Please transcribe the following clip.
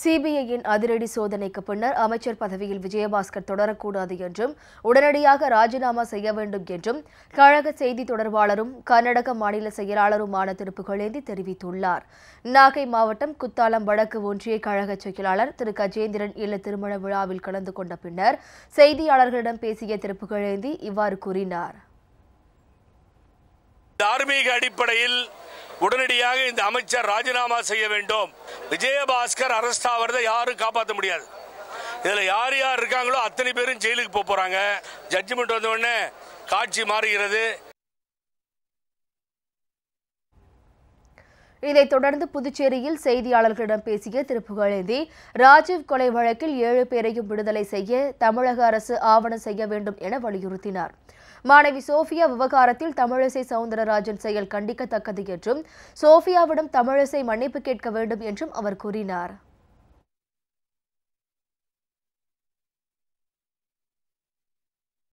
சிபிஐயின் அதிரடி சோதனைக்கு பின்னர் அமைச்சர் பதவியில் விஜயபாஸ்கர் தொடரக்கூடாது என்றும் உடனடியாக ராஜினாமா செய்ய வேண்டும் என்றும் கழக செய்தி தொடர்பாளரும் கர்நாடக மாநில செயலாளருமான திரு புகழேந்தி தெரிவித்துள்ளார். நாகை மாவட்டம் குத்தாலம் வடக்கு ஒன்றிய கழக செயலாளர் திரு. கஜேந்திரன் இல்ல திருமண விழாவில் கலந்து கொண்ட பின்னர் செய்தியாளர்களிடம் பேசிய திரு புகழேந்தி இவ்வாறு கூறினார். தார்மீக அடிப்படையில் உடனடியாக இந்த அமைச்சர் ராஜினாமா செய்ய வேண்டும். விஜயபாஸ்கர் அரெஸ்ட் ஆகிறத யாரும் காப்பாற்ற முடியாது. இதுல யார் யார் இருக்காங்களோ அத்தனை பேரும் ஜெயிலுக்கு போக போறாங்க. ஜட்ஜ்மெண்ட் வந்த உடனே காட்சி மாறுகிறது. இதைத் தொடர்ந்து புதுச்சேரியில் செய்தியாளர்களிடம் பேசிய திரு. புகழேந்தி ராஜீவ் கொலை வழக்கில் ஏழு பேரையும் விடுதலை செய்ய தமிழக அரசு ஆவணம் செய்ய வேண்டும் என வலியுறுத்தினார். மாணவி சோஃபியா விவகாரத்தில் தமிழிசை சவுந்தரராஜன் செயல் கண்டிக்கத்தக்கது என்றும் சோஃபியாவிடம் தமிழிசை மன்னிப்பு கேட்க வேண்டும் என்றும் அவர் கூறினார்.